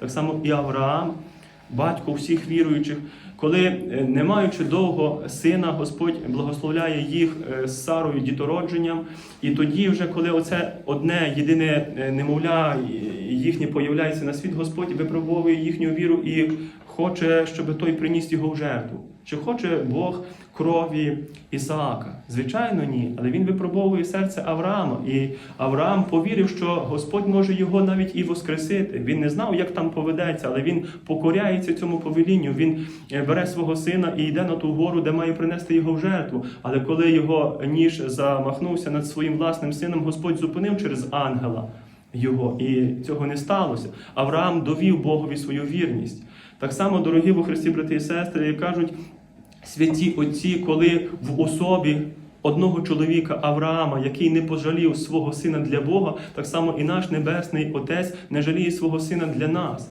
так само і Авраам, батько всіх віруючих. Коли, е, не маючи довго сина, Господь благословляє їх е, з Сарою дітородженням, і тоді, вже коли оце одне єдине е, немовля їхнє появляється на світ, Господь випробовує їхню віру і хоче, щоб той приніс його в жертву. Чи хоче Бог крові Ісаака? Звичайно, ні. Але він випробовує серце Авраама. І Авраам повірив, що Господь може його навіть і воскресити. Він не знав, як там поведеться, але він покоряється цьому повелінню. Він е, бере свого сина і йде на ту гору, де має принести його в жертву. Але коли його ніж замахнувся над своїм власним сином, Господь зупинив через ангела його, і цього не сталося. Авраам довів Богові свою вірність. Так само, дорогі во Христі, брати і сестри, кажуть святі отці, коли в особі одного чоловіка Авраама, який не пожалів свого сина для Бога, так само і наш Небесний Отець не жаліє свого сина для нас.